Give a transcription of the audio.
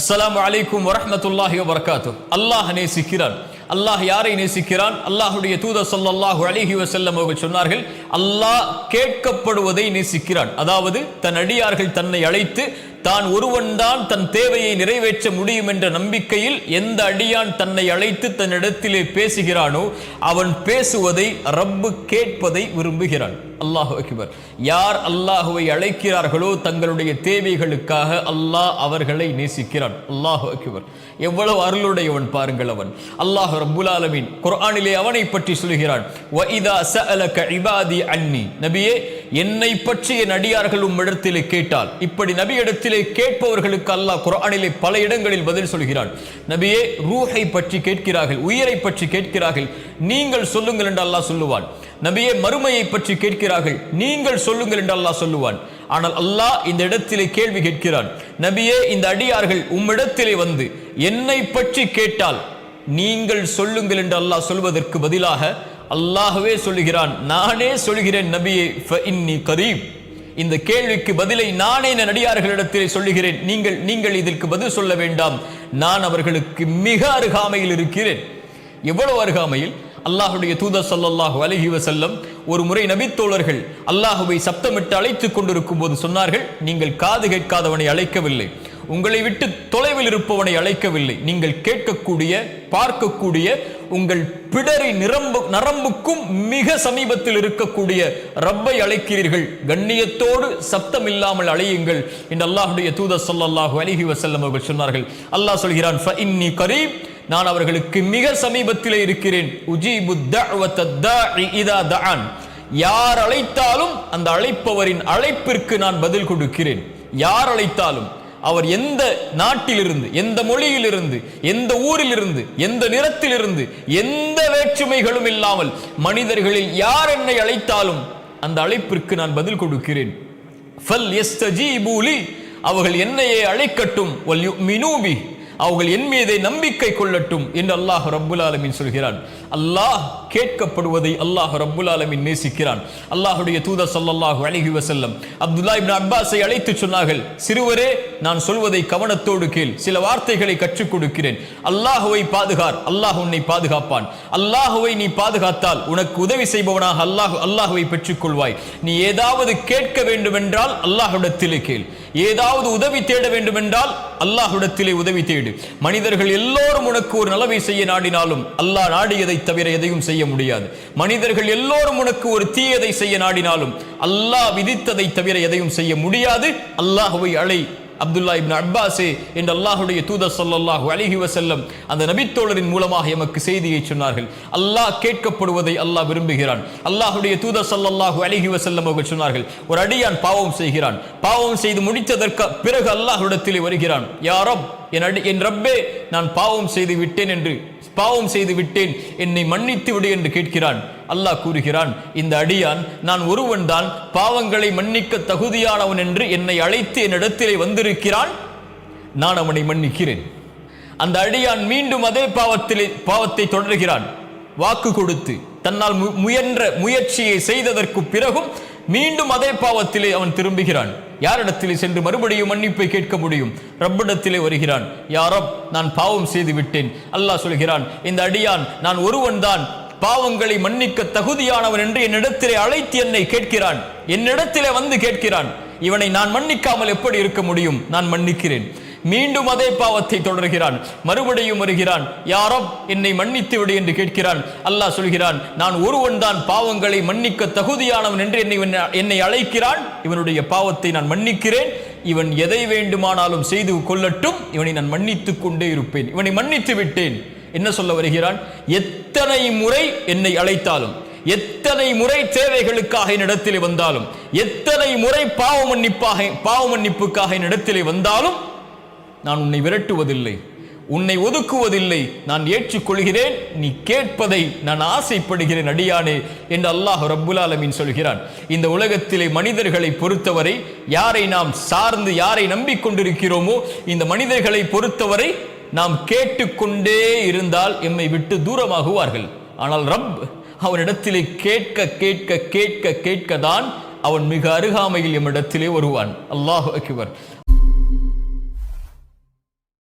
அஸ்லாம் அலைக்கும் வரமத்துல்லாஹி வரகாத்து அல்லாஹ் நேசிக்கிறான். அல்லாஹ் யாரை நேசிக்கிறான்? அல்லாஹுடைய தூத சொல்லாஹு அலிஹி வசல்லம் அவர்கள் சொன்னார்கள் அல்லாஹ் கேட்கப்படுவதை நேசிக்கிறான். அதாவது தன் அடியார்கள் தன்னை அழைத்து தான் ஒருவன்தான் தன் தேவையை நிறைவேற்ற முடியும் என்ற நம்பிக்கையில் எந்த அடியான் தன்னை அழைத்து தன்னிடத்திலே பேசுகிறானோ அவன் பேசுவதை ரப்பு கேட்பதை விரும்புகிறான். அல்லாஹ் அக்பர். யார் அல்லாஹுவை அழைக்கிறார்களோ தங்களுடைய தேவைகளுக்காக அல்லாஹ் அவர்களை நேசிக்கிறான். அல்லாஹ் அக்பர். எவ்வளவு அருளுடையவன் பாருங்கள் அவன். அல்லாஹ் ரப்புல் ஆலமின். குர்ஆனிலே அவனை பற்றி சொல்கிறான். வஇதா சஅலக இபாதி அன்னி. நபியே என்னை பற்றிய நடிகார்கள் உம்மிடத்திலே கேட்டால். இப்படி நபியிடத்திலே கேட்பவர்களுக்கு அல்லாஹ் குரானிலே பல இடங்களில் பதில் சொல்கிறான். நபியே ரூஹை பற்றி கேட்கிறார்கள் உயிரை பற்றி கேட்கிறார்கள் நீங்கள் சொல்லுங்கள் என்று அல்லாஹ் சொல்லுவான். நபியே மறுமையை பற்றி கேட்கிறார்கள் நீங்கள் சொல்லுங்கள் என்று அல்லாஹ் சொல்லுவான். ஆனால் அல்லாஹ் இந்த இடத்திலே கேள்வி கேட்கிறான். நபியே இந்த அடியார்கள் உம்மிடத்திலே வந்து என்னை பற்றி கேட்டால் நீங்கள் சொல்லுங்கள் என்று அல்லாஹ் சொல்வதற்கு பதிலாக அல்லாஹவே சொல்லுகிறான் நானே சொல்கிறேன் நபியே இன்னி கரீப். இந்த கேள்விக்கு பதிலை நானே என் அடியார்களிடத்திலே சொல்லுகிறேன். நீங்கள் நீங்கள் இதற்கு பதில் சொல்ல வேண்டாம். நான் அவர்களுக்கு மிக அருகாமையில் இருக்கிறேன். எவ்வளவு அருகாமையில்? அல்லாஹுடைய தூதர் ஸல்லல்லாஹு அலஹி வசல்லம் ஒரு முறை நபித்தோழர்கள் அல்லாஹுவை சப்தமிட்டு அழைத்துக் கொண்டிருக்கும் போது சொன்னார்கள் நீங்கள் காது கேட்காதவனை அழைக்கவில்லை. உங்களை விட்டு தொலைவில் இருப்பவனை அழைக்கவில்லை. நீங்கள் கேட்கக்கூடிய பார்க்கக்கூடிய உங்கள் பிடரி நிரம்பு நரம்புக்கும் மிக சமீபத்தில் இருக்கக்கூடிய ரப்பை அழைக்கிறீர்கள். கண்ணியத்தோடு சப்தம் இல்லாமல் அழையுங்கள். என்று அல்லாஹுடைய தூத சொல்லல்லாஹு அலிஹி வசல்லம் அவர்கள் சொன்னார்கள் அல்லாஹ் சொல்கிறான் இன்னி கரீப் நான் அவர்களுக்கு மிக சமீபத்திலே இருக்கிறேன். உஜீபு இதா தஆன் யார் அழைத்தாலும் அந்த அழைப்பவரின் அழைப்பிற்கு நான் பதில் கொடுக்கிறேன். யார் அழைத்தாலும். அவர் எந்த நாட்டிலிருந்து எந்த மொழியிலிருந்து எந்த ஊரிலிருந்து எந்த நிறத்திலிருந்து எந்த வேற்றுமைகளும் இல்லாமல் மனிதர்களில் யார் என்னை அழைத்தாலும் அந்த அழைப்பிற்கு நான் பதில் கொடுக்கிறேன். ஃபல் யஸ்தஜீபு அவர்கள் என்னையே அழைக்கட்டும். வல் யுமினூபி அவர்கள் என் மீதை நம்பிக்கை கொள்ளட்டும் என்று அல்லாஹ் ரப்புல் ஆலமின் சொல்கிறான். அல்லாஹ் கேட்கப்படுவதை அல்லாஹ் ரப்புல் ஆலமின் நேசிக்கிறான். அல்லாஹுடைய தூத ஸல்லல்லாஹு அழகி வசல்லம் அப்துல்லா இப்னு அப்பாஸை அழைத்து சொன்னார்கள் சிறுவரே நான் சொல்வதை கவனத்தோடு கேள் சில வார்த்தைகளை கற்றுக் கொடுக்கிறேன். அல்லாஹுவை பாதுகார் அல்லாஹ் உன்னை பாதுகாப்பான். அல்லாஹுவை நீ பாதுகாத்தால் உனக்கு உதவி செய்பவனாக அல்லாஹ் அல்லாஹுவை பெற்றுக்கொள்வாய் நீ ஏதாவது கேட்க வேண்டுமென்றால் அல்லாஹுடத்திலே கேள். ஏதாவது உதவி தேட வேண்டுமென்றால் அல்லாஹுடத்திலே உதவி தேடு. மனிதர்கள் எல்லோரும் உனக்கு ஒரு நலவை செய்ய நாடினாலும் அல்லாஹ் நாடியதை தவிர எதையும் செய்ய முடியாது. மனிதர்கள் எல்லோரும் உனக்கு ஒரு தீயதை செய்ய நாடினாலும் அல்லாஹ் விதித்ததை தவிர எதையும் செய்ய முடியாது. அல்லாஹுவை அழை. அப்துல்லா இப்னு அப்பாஸே என்று அல்லாஹுடைய தூதர் ஸல்லல்லாஹு அலிஹி வசல்லம் அந்த நபித்தோழரின் மூலமாக எமக்கு செய்தியை சொன்னார்கள். அல்லாஹ் கேட்கப்படுவதை அல்லாஹ் விரும்புகிறான். அல்லாஹுடைய தூதர் ஸல்லல்லாஹு அலிஹி வசல்லம் அவர்கள் சொன்னார்கள் ஒரு அடியான் பாவம் செய்கிறான். பாவம் செய்து முடித்ததற்கு பிறகு அல்லாஹுடத்திலே வருகிறான். யாரோ என் அடி என் ரப்பே நான் பாவம் செய்து விட்டேன் என்று பாவம் செய்து விட்டேன். என்னை மன்னித்து விடு என்று கேட்கிறான். அல்லாஹ் கூறுகிறான் இந்த அடியான் நான் ஒருவன் தான் பாவங்களை மன்னிக்க தகுதியானவன் என்று என்னை அழைத்து என்னிடத்திலே வந்திருக்கிறான். நான் அவனை மன்னிக்கிறேன். அந்த அடியான் மீண்டும் அதே பாவத்திலே பாவத்தை தொடர்கிறான். வாக்கு கொடுத்து தன்னால் மு- முயன்ற முயற்சியை செய்ததற்கு பிறகும் மீண்டும் அதே பாவத்திலே அவன் திரும்புகிறான். யாரிடத்திலே சென்று மறுபடியும் மன்னிப்பை கேட்க முடியும்? ரப்பிடத்திலே வருகிறான். யாரப் நான் பாவம் செய்து விட்டேன் அல்லாஹ் சொல்கிறான் இந்த அடியான் நான் ஒருவன் தான் பாவங்களை மன்னிக்க தகுதியானவன் என்று என்னிடத்திலே அழைத்து என்னை கேட்கிறான். என்னிடத்திலே வந்து கேட்கிறான். இவனை நான் மன்னிக்காமல் எப்படி இருக்க முடியும்? நான் மன்னிக்கிறேன். மீண்டும் அதே பாவத்தை தொடர்கிறான். மறுபடியும் வருகிறான். யாரோ என்னை மன்னித்து விடு என்று கேட்கிறான். அல்லாஹ் சொல்கிறான் நான் ஒருவன் தான் பாவங்களை மன்னிக்க தகுதியானவன் என்று என்னை என்னை அழைக்கிறான். இவனுடைய பாவத்தை நான் மன்னிக்கிறேன். இவன் எதை வேண்டுமானாலும் செய்து கொள்ளட்டும். இவனை நான் மன்னித்துக் கொண்டே இருப்பேன். இவனை மன்னித்து விட்டேன். என்ன சொல்ல வருகிறான்? எத்தனை முறை என்னை அழைத்தாலும் எத்தனை முறை தேவைகளுக்காக என்னிடத்திலே வந்தாலும் எத்தனை முறை பாவ மன்னிப்பாக பாவ மன்னிப்புக்காக என்னிடத்திலே வந்தாலும் நான் உன்னை விரட்டுவதில்லை உன்னை ஒதுக்குவதில்லை நான் ஏற்றுக்கொள்கிறேன் நீ கேட்பதை நான் ஆசைப்படுகிறேன் அடியானே என்று அல்லாஹ் ரப்புல் சொல்கிறான். இந்த உலகத்திலே மனிதர்களை பொறுத்தவரை யாரை நாம் சார்ந்து யாரை நம்பிக்கொண்டிருக்கிறோமோ இந்த மனிதர்களை பொறுத்தவரை நாம் கேட்டுக்கொண்டே இருந்தால் எம்மை விட்டு தூரமாகுவார்கள். ஆனால் ரப் அவனிடத்திலே கேட்க கேட்க கேட்க கேட்க தான் அவன் மிக அருகாமையில் எம்மிடத்திலே வருவான். அல்லாஹ் அக்பர்.